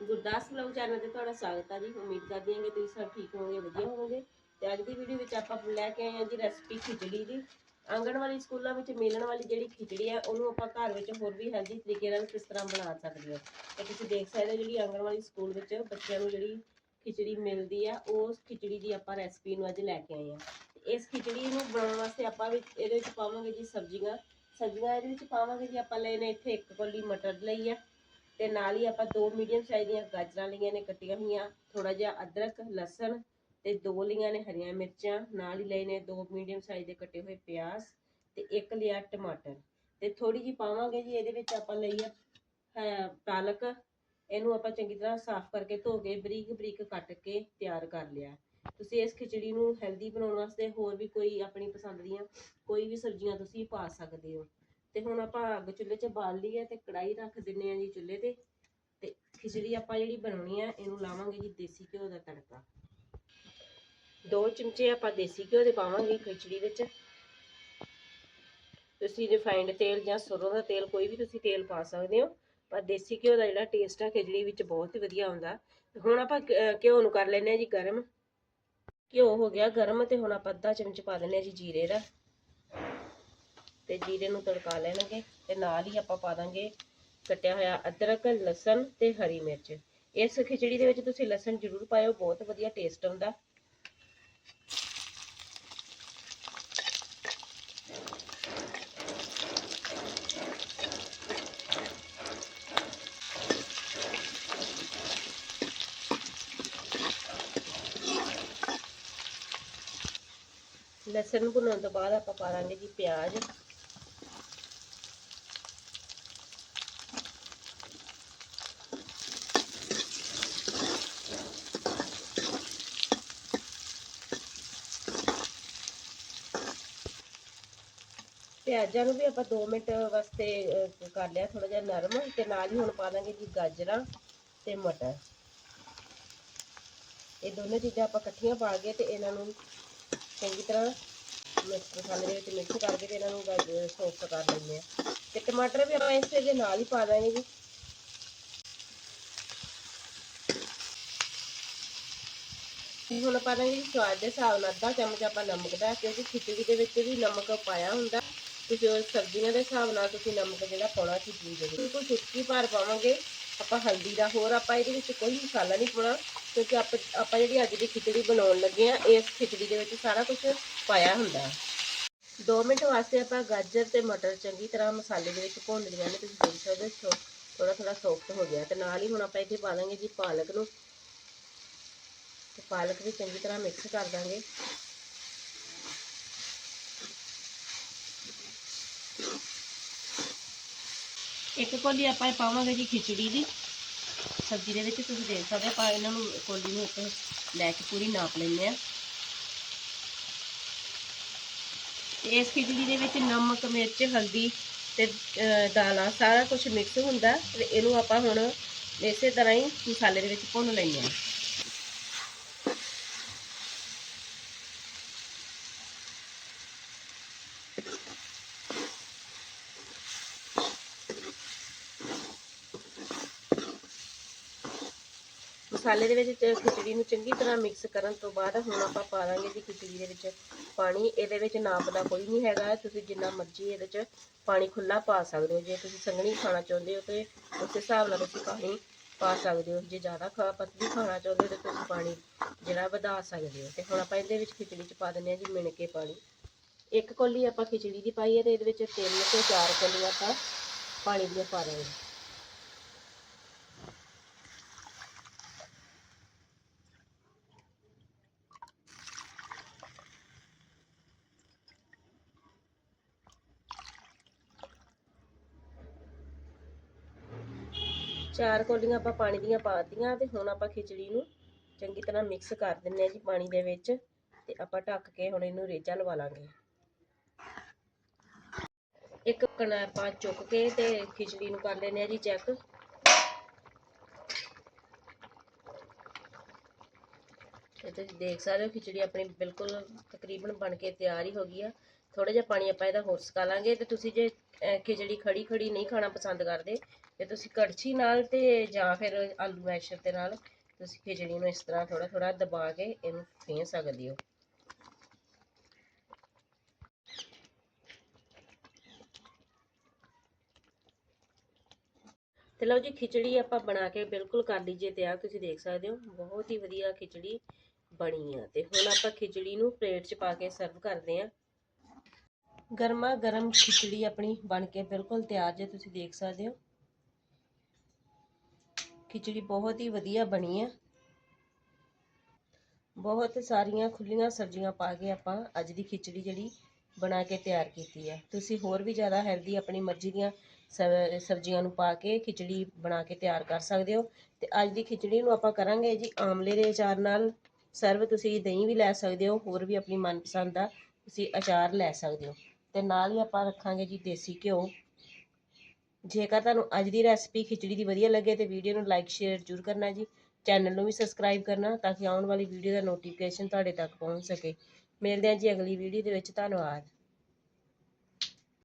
Gurdas vlog channel ਤੇ ਤੁਹਾਡਾ ਸਵਾਗਤ ਹੈ ਜੀ। ਉਮੀਦ ਕਰਦੇ ਹਾਂ ਕਿ ਤੁਸੀਂ ਸਭ ਠੀਕ ਹੋਵੋਗੇ, ਵਧੀਆ ਹੋਵੋਗੇ। ਤੇ ਅੱਜ ਦੀ ਵੀਡੀਓ ਵਿੱਚ ਆਪਾਂ ਲੈ ਕੇ ਆਏ ਹਾਂ ਜੀ ਰੈਸਪੀ ਖਿਚੜੀ ਦੀ। ਆਂਗਣਵਾੜੀ ਸਕੂਲਾਂ ਵਿੱਚ ਮਿਲਣ ਵਾਲੀ ਜਿਹੜੀ ਖਿਚੜੀ ਹੈ ਉਹਨੂੰ ਆਪਾਂ ਘਰ ਵਿੱਚ ਹੋਰ ਵੀ ਹੈਲਦੀ ਤਰੀਕੇ ਨਾਲ ਕਿਸ ਤਰ੍ਹਾਂ ਬਣਾ ਸਕਦੇ ਹਾਂ। ਤੇ ਤੁਸੀਂ ਦੇਖ ਸਕਦੇ ਹੋ ਜਿਹੜੀ ਆਂਗਣਵਾੜੀ ਸਕੂਲ ਵਿੱਚ ਬੱਚਿਆਂ ਨੂੰ ਜਿਹੜੀ ਖਿਚੜੀ ਮਿਲਦੀ ਆ, ਉਸ ਖਿਚੜੀ ਦੀ ਆਪਾਂ ਰੈਸਪੀ ਨੂੰ ਅੱਜ ਲੈ ਕੇ ਆਏ ਹਾਂ। ਤੇ ਇਸ ਖਿਚੜੀ ਨੂੰ ਬਣਾਉਣ ਵਾਸਤੇ ਆਪਾਂ ਵਿੱਚ ਇਹਦੇ ਵਿੱਚ ਪਾਵਾਂਗੇ ਜੀ ਸਬਜ਼ੀਆਂ। ਸਬਜ਼ੀਆਂ ਇਹਦੇ ਵਿੱਚ ਪਾਵਾਂਗੇ ਜੀ, ਆਪਾਂ ਲਏ ਨੇ ਇੱਥੇ ਇੱਕ ਕੋਲੀ ਮਟਰ ਲਈ ਆ। ਤੇ ਨਾਲ ਹੀ ਆਪਾਂ ਦੋ ਮੀਡੀਅਮ ਸਾਈਜ਼ ਦੀਆਂ ਗਾਜਰਾਂ ਲਈਆਂ ਨੇ, ਕੱਟੀਆਂ ਹੋਈਆਂ। ਥੋੜਾ ਜਿਹਾ ਅਦਰਕ, ਲਸਣ ਤੇ ਦੋ ਲਈਆਂ ਨੇ ਹਰੀਆਂ ਮਿਰਚਾਂ। ਨਾਲ ਹੀ ਲਏ ਨੇ ਦੋ ਮੀਡੀਅਮ ਸਾਈਜ਼ ਦੇ ਕੱਟੇ ਹੋਏ ਪਿਆਜ਼ ਤੇ ਇੱਕ ਲਿਆ ਟਮਾਟਰ। ਤੇ ਥੋੜੀ ਜੀ ਪਾਵਾਂਗੇ ਜੀ, ਇਹਦੇ ਵਿੱਚ ਆਪਾਂ ਲਈ ਆ ਪਾਲਕ। ਇਹਨੂੰ ਆਪਾਂ ਚੰਗੀ ਤਰ੍ਹਾਂ ਸਾਫ਼ ਕਰਕੇ ਧੋ ਕੇ ਬਰੀਕ ਬਰੀਕ ਕੱਟ ਕੇ ਤਿਆਰ ਕਰ ਲਿਆ। ਤੁਸੀਂ ਇਸ ਖਿਚੜੀ ਨੂੰ ਹੈਲਦੀ ਬਣਾਉਣ ਵਾਸਤੇ ਹੋਰ ਵੀ ਕੋਈ ਆਪਣੀ ਪਸੰਦ ਦੀਆਂ ਕੋਈ ਵੀ ਸਬਜ਼ੀਆਂ ਤੁਸੀਂ ਪਾ ਸਕਦੇ ਹੋ। ਤੇ ਹੁਣ ਆਪਾਂ ਅੱਗ ਚੁੱਲ੍ਹੇ 'ਚ ਬਾਲ ਲਈ ਹੈ ਤੇ ਕੜਾਈ ਰੱਖ ਦਿੰਨੇ ਆ ਜੀ ਚੁੱਲ੍ਹੇ ਤੇ ਤੇ ਖਿਚੜੀ ਆਪਾਂ ਜਿਹੜੀ ਬਣਾਉਣੀ ਆ, ਇਹਨੂੰ ਲਾਵਾਂਗੇ ਜੀ ਦੇਸੀ ਘਿਓ ਦਾ ਤੜਕਾ। ਦੋ ਚਮਚੇ ਆਪਾਂ ਦੇਸੀ ਘਿਓ ਦੇ ਪਾਵਾਂਗੇ ਖਿਚੜੀ ਵਿੱਚ। ਤੁਸੀਂ ਰਿਫਾਈਨਡ ਤੇਲ ਜਾਂ ਸਰੋਂ ਦਾ ਤੇਲ, ਕੋਈ ਵੀ ਤੁਸੀਂ ਤੇਲ ਪਾ ਸਕਦੇ ਹੋ, ਪਰ ਦੇਸੀ ਘਿਓ ਦਾ ਜਿਹੜਾ ਟੇਸਟ ਆ ਖਿਚੜੀ ਵਿੱਚ ਬਹੁਤ ਵਧੀਆ ਆਉਂਦਾ ਹੁਣ ਆਪਾਂ ਘਿਓ ਨੂੰ ਕਰ ਲੈਨੇ ਆ ਜੀ ਗਰਮ। ਘਿਓ ਹੋ ਗਿਆ ਗਰਮ ਤੇ ਹੁਣ ਆਪਾਂ ਅੱਧਾ ਚਮਚ ਪਾ ਦਿੰਨੇ ਆ ਜੀ ਜੀਰੇ ਦਾ। ਤੇ ਜੀਰੇ ਨੂੰ ਤੜਕਾ ਲੈਣਗੇ ਤੇ ਨਾਲ ਹੀ ਆਪਾਂ ਪਾ ਦਾਂਗੇ ਕੱਟਿਆ ਹੋਇਆ ਅਦਰਕ, ਲਸਣ ਤੇ ਹਰੀ ਮਿਰਚ। ਇਸ ਖਿਚੜੀ ਦੇ ਵਿੱਚ ਤੁਸੀਂ ਲਸਣ ਜ਼ਰੂਰ ਪਾਇਓ, ਬਹੁਤ ਵਧੀਆ ਟੇਸਟ ਆਉਂਦਾ। ਲਸਣ ਭੁੰਨਣ ਤੋਂ ਬਾਅਦ ਆਪਾਂ ਪਾ ਦਾਂਗੇ ਜੀ ਪਿਆਜ਼। ਪਿਆਜ਼ਾਂ ਨੂੰ ਵੀ ਆਪਾਂ 2 ਮਿੰਟ ਵਾਸਤੇ ਕਰ ਲਿਆ ਥੋੜਾ ਜਿਹਾ ਨਰਮ ਤੇ ਨਾਲ ਹੀ ਹੁਣ ਪਾ ਦਾਂਗੇ ਜੀ ਗਾਜਰਾਂ ਤੇ ਮਟਰ। ਇਹ ਦੋਨੇ ਚੀਜ਼ਾਂ ਆਪਾਂ ਇਕੱਠੀਆਂ ਪਾ ਕੇ ਤੇ ਇਹਨਾਂ ਨੂੰ ਚੰਗੀ ਤਰ੍ਹਾਂ ਮਿਕਸ ਮਸਾਲੇ ਦੇ ਵਿੱਚ ਮਿਕਸ ਕਰਕੇ ਤੇ ਇਹਨਾਂ ਨੂੰ ਸੌਫਟ ਕਰ ਲੈਂਦੇ ਆ ਤੇ ਟਮਾਟਰ ਵੀ ਆਪਾਂ ਇਸੇ ਦੇ ਨਾਲ ਹੀ ਪਾ ਦਾਂਗੇ ਜੀ। ਹੁਣ ਪਾ ਦਾਂਗੇ ਜੀ ਸਵਾਦ ਦੇ ਹਿਸਾਬ ਨਾਲ ਅੱਧਾ ਚਮਚ ਆਪਾਂ ਨਮਕ ਦਾ, ਕਿਉਂਕਿ ਖਿਚੜੀ ਦੇ ਵਿੱਚ ਵੀ ਨਮਕ ਪਾਇਆ ਹੁੰਦਾ। ਤੁਸੀਂ ਉਹ ਸਬਜ਼ੀਆਂ ਦੇ ਹਿਸਾਬ ਨਾਲ ਤੁਸੀਂ ਨਮਕ ਜਿਹੜਾ ਪਾਉਣਾ ਖਿਚੜੀ ਦੇ ਬਿਲਕੁਲ ਸੁੱਕੀ ਭਾਰ ਪਾਵਾਂਗੇ। ਆਪਾਂ ਹਲਦੀ ਦਾ ਹੋਰ ਆਪਾਂ ਇਹਦੇ ਵਿੱਚ ਕੋਈ ਮਸਾਲਾ ਨਹੀਂ ਪਾਉਣਾ, ਕਿਉਂਕਿ ਆਪਾਂ ਆਪਾਂ ਜਿਹੜੀ ਅੱਜ ਦੀ ਖਿਚੜੀ ਬਣਾਉਣ ਲੱਗੇ ਆ ਇਸ ਖਿਚੜੀ ਦੇ ਵਿੱਚ ਸਾਰਾ ਕੁਝ ਪਾਇਆ ਹੁੰਦਾ। 2 ਮਿੰਟ ਵਾਸਤੇ ਆਪਾਂ ਗਾਜਰ ਤੇ ਮਟਰ ਚੰਗੀ ਤਰ੍ਹਾਂ ਮਸਾਲੇ ਦੇ ਵਿੱਚ ਭੁੰਨ ਲਿਆ ਨੇ, ਤੁਸੀਂ ਦੇਖ ਸਕਦੇ ਹੋ ਥੋੜਾ ਥੋੜਾ ਸੌਫਟ ਹੋ ਗਿਆ। ਤੇ ਨਾਲ ਹੀ ਹੁਣ ਆਪਾਂ ਇੱਥੇ ਪਾ ਦਾਂਗੇ ਜੀ ਪਾਲਕ ਨੂੰ। ਤੇ ਪਾਲਕ ਵੀ ਚੰਗੀ ਤਰ੍ਹਾਂ ਮਿਕਸ ਕਰ ਦਾਂਗੇ। ਇੱਕ ਕੋਲੀ ਆਪਾਂ ਇਹ ਪਾਵਾਂਗੇ ਜੀ ਖਿਚੜੀ ਦੀ। ਸਬਜ਼ੀ ਦੇ ਵਿੱਚ ਤੁਸੀਂ ਦੇਖ ਸਕਦੇ ਹੋ, ਆਪਾਂ ਇਹਨਾਂ ਨੂੰ ਕੋਲੀ ਨੂੰ ਇੱਕ ਲੈ ਕੇ ਪੂਰੀ ਨਾਪ ਲੈਂਦੇ ਆ ਤੇ ਇਸ ਖਿਚੜੀ ਦੇ ਵਿੱਚ ਨਮਕ, ਮਿਰਚ, ਹਲਦੀ ਤੇ ਦਾਲਾਂ ਸਾਰਾ ਕੁਝ ਮਿਕਸ ਹੁੰਦਾ ਤੇ ਇਹਨੂੰ ਆਪਾਂ ਹੁਣ ਇਸੇ ਤਰ੍ਹਾਂ ਹੀ ਮਸਾਲੇ ਦੇ ਵਿੱਚ ਭੁੰਨ ਲੈਂਦੇ ਆ ਮਸਾਲੇ ਦੇ ਵਿੱਚ ਖਿਚੜੀ ਨੂੰ ਚੰਗੀ ਤਰ੍ਹਾਂ ਮਿਕਸ ਕਰਨ ਤੋਂ ਬਾਅਦ ਹੁਣ ਆਪਾਂ ਪਾ ਦਾਂਗੇ ਜੀ ਖਿਚੜੀ ਦੇ ਵਿੱਚ ਪਾਣੀ। ਇਹਦੇ ਵਿੱਚ ਨਾਪ ਦਾ ਕੋਈ ਨਹੀਂ ਹੈਗਾ। ਤੁਸੀਂ ਜਿੰਨਾ ਮਰਜ਼ੀ ਇਹਦੇ 'ਚ ਪਾਣੀ ਖੁੱਲਾ ਪਾ ਸਕਦੇ ਹੋ। ਜੇ ਤੁਸੀਂ ਸੰਘਣੀ ਖਾਣਾ ਚਾਹੁੰਦੇ ਹੋ ਤੇ ਉਸ ਹਿਸਾਬ ਨਾਲ ਤੁਸੀਂ ਪਾਣੀ ਪਾ ਸਕਦੇ ਹੋ। ਜੇ ਜ਼ਿਆਦਾ ਖਾ ਪਤਲੀ ਖਾਣਾ ਚਾਹੁੰਦੇ ਹੋ ਤਾਂ ਤੁਸੀਂ ਪਾਣੀ ਜਿਹੜਾ ਵਧਾ ਸਕਦੇ ਹੋ। ਤੇ ਹੁਣ ਆਪਾਂ ਇਹਦੇ ਵਿੱਚ ਖਿਚੜੀ 'ਚ ਪਾ ਦਿੰਦੇ ਹਾਂ ਜੀ ਮਿਣ ਕੇ ਪਾਣੀ। ਇੱਕ ਕੋਲੀ ਆਪਾਂ ਖਿਚੜੀ ਦੀ ਪਾਈ ਹੈ ਤੇ ਇਹਦੇ ਵਿੱਚ ਤਿੰਨ ਤੋਂ ਚਾਰ ਕੋਲੀਆਂ ਆਪਾਂ ਪਾਣੀ ਦੀਆਂ ਪਾ ਦਾਂਗੇ। ਚਾਰ ਕੋਲੀਆਂ ਆਪਾਂ ਪਾਣੀ ਦੀਆਂ ਪਾਤੀਆਂ ਤੇ ਹੁਣ ਆਪਾਂ ਖਿਚੜੀ ਨੂੰ ਚੰਗੀ ਤਰ੍ਹਾਂ ਮਿਕਸ ਕਰ ਦਿੰਨੇ ਆ ਜੀ ਪਾਣੀ ਦੇ ਵਿੱਚ ਤੇ ਆਪਾਂ ਢੱਕ ਕੇ ਹੁਣ ਇਹਨੂੰ ਰੇਜਾ ਲਵਾ ਲਾਂਗੇ। ਇੱਕ ਕਣਾ ਆਪਾਂ ਚੁੱਕ ਕੇ ਤੇ ਖਿਚੜੀ ਨੂੰ ਕਰ ਲੈਨੇ ਆ ਜੀ ਚੈੱਕ ਤੇ ਤੁਸੀਂ ਦੇਖ ਸਕਦੇ ਹੋ ਖਿਚੜੀ ਆਪਣੀ ਬਿਲਕੁਲ ਤਕਰੀਬਨ ਬਣ ਕੇ ਤਿਆਰ ਹੀ ਹੋ ਗਈ ਆ। ਥੋੜਾ ਜਿਹਾ ਪਾਣੀ ਆਪਾਂ ਇਹਦਾ ਹੋਰ ਸਕਾ ਲਾਂਗੇ ਤੇ ਤੁਸੀਂ ਜੇ ਖਿਚੜੀ ਖੜੀ ਖੜੀ ਨਹੀਂ ਖਾਣਾ ਪਸੰਦ ਕਰਦੇ ਤੇ ਤੁਸੀਂ ਕੜਛੀ ਨਾਲ ਤੇ ਜਾਂ ਫਿਰ ਆਲੂ ਮੈਸ਼ਰ ਦੇ ਨਾਲ ਤੁਸੀਂ ਖਿਚੜੀ ਨੂੰ ਇਸ ਤਰ੍ਹਾਂ ਥੋੜਾ ਥੋੜਾ ਦਬਾ ਕੇ ਇਹਨੂੰ ਫੇਂ ਸਕਦੇ ਹੋ। ਤੇ ਲਓ ਜੀ, ਖਿਚੜੀ ਆਪਾਂ ਬਣਾ ਕੇ ਬਿਲਕੁਲ ਕਰ ਲਈਏ ਤਿਆਰ, ਤੁਸੀਂ ਦੇਖ ਸਕਦੇ ਹੋ, ਬਹੁਤ ਹੀ ਵਧੀਆ ਖਿਚੜੀ ਬਣੀ ਆ। ਤੇ ਹੁਣ ਆਪਾਂ ਖਿਚੜੀ ਨੂੰ ਪਲੇਟ 'ਚ ਪਾ ਕੇ ਸਰਵ ਕਰਦੇ ਆ ਗਰਮਾ ਗਰਮ ਖਿਚੜੀ ਆਪਣੀ ਬਣ ਕੇ ਬਿਲਕੁਲ ਤਿਆਰ ਜੇ ਤੁਸੀਂ ਦੇਖ ਸਕਦੇ ਹੋ। ਖਿਚੜੀ ਬਹੁਤ ਹੀ ਵਧੀਆ ਬਣੀ ਆ। ਬਹੁਤ ਸਾਰੀਆਂ ਖੁੱਲੀਆਂ ਸਬਜ਼ੀਆਂ ਪਾ ਕੇ ਆਪਾਂ ਅੱਜ ਦੀ ਖਿਚੜੀ ਜਿਹੜੀ ਬਣਾ ਕੇ ਤਿਆਰ ਕੀਤੀ ਹੈ ਤੁਸੀਂ ਹੋਰ ਵੀ ਜ਼ਿਆਦਾ ਹੈਲਦੀ ਆਪਣੀ ਮਰਜ਼ੀ ਦੀਆਂ ਸਬਜ਼ੀਆਂ ਨੂੰ ਪਾ ਕੇ ਖਿਚੜੀ ਬਣਾ ਕੇ ਤਿਆਰ ਕਰ ਸਕਦੇ ਹੋ। ਤੇ ਅੱਜ ਦੀ ਖਿਚੜੀ ਨੂੰ ਆਪਾਂ ਕਰਾਂਗੇ ਜੀ ਆਮਲੇ ਦੇ ਅਚਾਰ ਨਾਲ। ਸਰਵ ਤੁਸੀਂ ਦਹੀਂ ਵੀ ਲੈ ਸਕਦੇ ਹੋ, ਹੋਰ ਵੀ ਆਪਣੀ ਮਨਪਸੰਦ ਦਾ ਤੁਸੀਂ ਅਚਾਰ ਲੈ ਸਕਦੇ ਹੋ। ਤੇ ਨਾਲ ਹੀ ਆਪਾਂ ਰੱਖਾਂਗੇ ਜੀ ਦੇਸੀ ਘਿਓ। ਜੇਕਰ ਤੁਹਾਨੂੰ ਅੱਜ ਦੀ ਰੈਸਪੀ ਖਿਚੜੀ ਦੀ ਵਧੀਆ ਲੱਗੇ ਤੇ ਵੀਡੀਓ ਨੂੰ ਲਾਈਕ ਸ਼ੇਅਰ ਜ਼ਰੂਰ ਕਰਨਾ ਜੀ। ਚੈਨਲ ਨੂੰ ਵੀ ਸਬਸਕ੍ਰਾਈਬ ਕਰਨਾ ਤਾਂ ਕਿ ਆਉਣ ਵਾਲੀ ਵੀਡੀਓ ਦਾ ਨੋਟੀਫਿਕੇਸ਼ਨ ਤੁਹਾਡੇ ਤੱਕ ਪਹੁੰਚ ਸਕੇ। ਮਿਲਦੇ ਹਾਂ ਜੀ ਅਗਲੀ ਵੀਡੀਓ ਦੇ ਵਿੱਚ। ਧੰਨਵਾਦ।